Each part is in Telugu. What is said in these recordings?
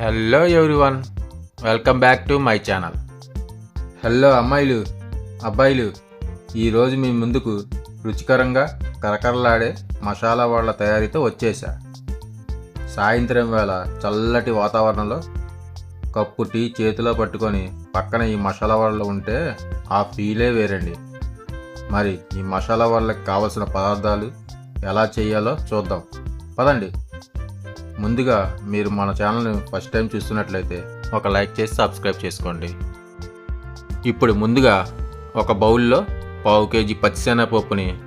Hello everyone welcome back to my channel hello అమ్మాయిలు అబ్బాయిలు. ఈరోజు మీ ముందుకు రుచికరంగా కరకరలాడే మసాలా వాళ్ళ తయారీతో వచ్చేసా. సాయంత్రం వేళ చల్లటి వాతావరణంలో కప్పు టీ చేతిలో పట్టుకొని పక్కన ఈ మసాలా వాళ్ళు ఉంటే ఆ ఫీలే వేరండి. మరి ఈ మసాలా వాళ్ళకి కావలసిన పదార్థాలు ఎలా చేయాలో చూద్దాం. పదండి. ముందుగా మీరు మన ఛానల్ని ఫస్ట్ టైం చూస్తున్నట్లయితే ఒక లైక్ చేసి సబ్స్క్రైబ్ చేసుకోండి. ఇప్పుడు ముందుగా ఒక బౌల్లో పావు కేజీ పచ్చిశనగపప్పుని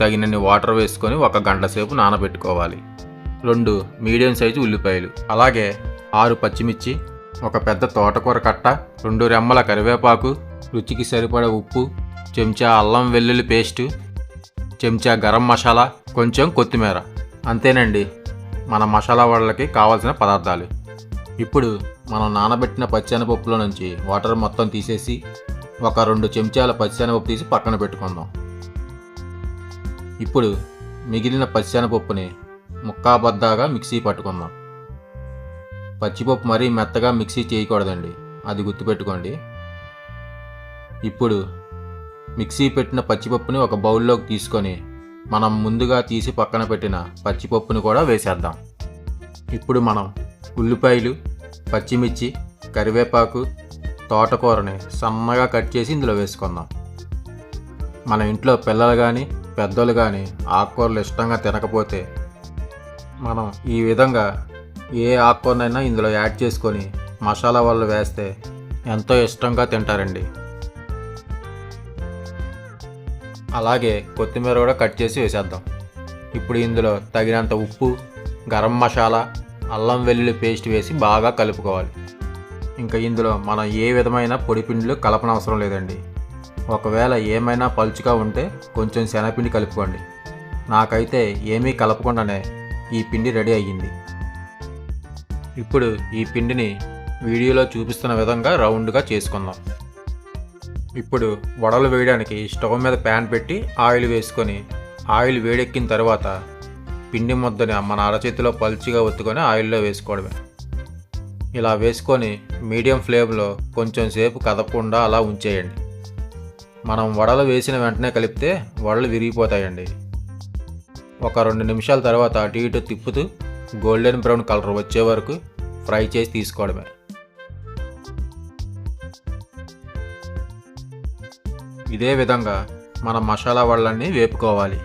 తగినన్ని వాటర్ వేసుకొని ఒక గంట సేపు నానబెట్టుకోవాలి. రెండు మీడియం సైజు ఉల్లిపాయలు అలాగే ఆరు పచ్చిమిర్చి ఒక పెద్ద తోటకూర కట్ట రెండు రెమ్మల కరివేపాకు రుచికి సరిపడ ఉప్పు చెంచా అల్లం వెల్లుల్లి పేస్టు చెంచా గరం మసాలా కొంచెం కొత్తిమీర. అంతేనండి. మన మసాలా వాళ్ళకి కావాల్సిన పదార్థాలు. ఇప్పుడు మనం నానబెట్టిన పచ్చెనపప్పులో నుంచి వాటర్ మొత్తం తీసేసి ఒక రెండు చెంచాల పచ్చెనపప్పు తీసి పక్కన పెట్టుకుందాం. ఇప్పుడు మిగిలిన పచ్చెనపప్పుని ముక్కాబద్దాగా మిక్సీ పట్టుకుందాం. పచ్చిపప్పు మరీ మెత్తగా మిక్సీ చేయకూడదండి. అది గుర్తుపెట్టుకోండి. ఇప్పుడు మిక్సీ పెట్టిన పచ్చిపప్పుని ఒక బౌల్లోకి తీసుకొని మనం ముందుగా తీసి పక్కన పెట్టిన పచ్చిపప్పుని కూడా వేసేద్దాం. ఇప్పుడు మనం ఉల్లిపాయలు పచ్చిమిర్చి కరివేపాకు తోటకూరని సన్నగా కట్ చేసి ఇందులో వేసుకుందాం. మన ఇంట్లో పిల్లలు కానీ పెద్దలు కానీ ఆకుకూరలు ఇష్టంగా తినకపోతే మనం ఈ విధంగా ఏ ఆకుకూరనైనా ఇందులో యాడ్ చేసుకొని మసాలా వాళ్ళు వేస్తే ఎంతో ఇష్టంగా తింటారండి. అలాగే కొత్తిమీర కూడా కట్ చేసి వేసేద్దాం. ఇప్పుడు ఇందులో తగినంత ఉప్పు గరం మసాలా అల్లం వెల్లుల్లి పేస్ట్ వేసి బాగా కలుపుకోవాలి. ఇంకా ఇందులో మనం ఏ విధమైన పొడి పిండిలు కలపనవసరం లేదండి. ఒకవేళ ఏమైనా పలుచుగా ఉంటే కొంచెం శనగపిండి కలుపుకోండి. నాకైతే ఏమీ కలపకుండానే ఈ పిండి రెడీ అయ్యింది. ఇప్పుడు ఈ పిండిని వీడియోలో చూపిస్తున్న విధంగా రౌండ్గా చేసుకుందాం. ఇప్పుడు వడలు వేయడానికి స్టవ్ మీద ప్యాన్ పెట్టి ఆయిల్ వేసుకొని ఆయిల్ వేడెక్కిన తర్వాత పిండి ముద్దని మన అరచేతిలో పల్చిగా ఒత్తుకొని ఆయిల్లో వేసుకోవడమే. ఇలా వేసుకొని మీడియం ఫ్లేమ్లో కొంచెం సేపు కదపకుండా అలా ఉంచేయండి. మనం వడలు వేసిన వెంటనే కలిపితే వడలు విరిగిపోతాయండి. ఒక రెండు నిమిషాల తర్వాత అటు ఇటు తిప్పుతూ గోల్డెన్ బ్రౌన్ కలర్ వచ్చే వరకు ఫ్రై చేసి తీసుకోవడమే. ఇదే విధంగా మన మసాలా వడలన్నీ వేపుకోవాలి.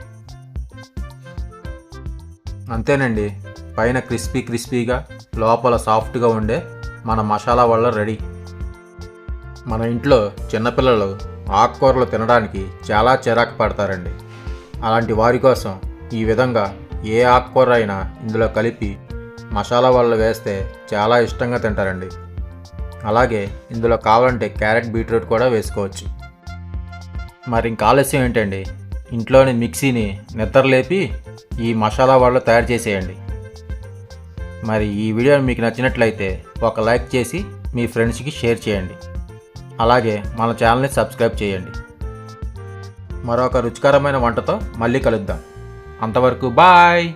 అంతేనండి పైన క్రిస్పీ క్రిస్పీగా లోపల సాఫ్ట్గా ఉండే మన మసాలా వల్ల రెడీ. మన ఇంట్లో చిన్నపిల్లలు ఆకుకూరలు తినడానికి చాలా చిరాకు పడతారండి. అలాంటి వారి కోసం ఈ విధంగా ఏ ఆకుకూర అయినా ఇందులో కలిపి మసాలా వాళ్ళు వేస్తే చాలా ఇష్టంగా తింటారండి. అలాగే ఇందులో కావాలంటే క్యారెట్ బీట్రూట్ కూడా వేసుకోవచ్చు. మరి ఇంకా ఆలస్యం ఏంటండి? ఇంట్లోని మిక్సీని నిద్రలేపి ఈ మసాలా వాళ్ళు తయారు చేసేయండి. మరి ఈ వీడియో మీకు నచ్చినట్లయితే ఒక లైక్ చేసి మీ ఫ్రెండ్స్కి షేర్ చేయండి. అలాగే మన ఛానల్ని సబ్స్క్రైబ్ చేయండి. మరొక రుచికరమైన వంటతో మళ్ళీ కలుద్దాం. అంతవరకు బాయ్!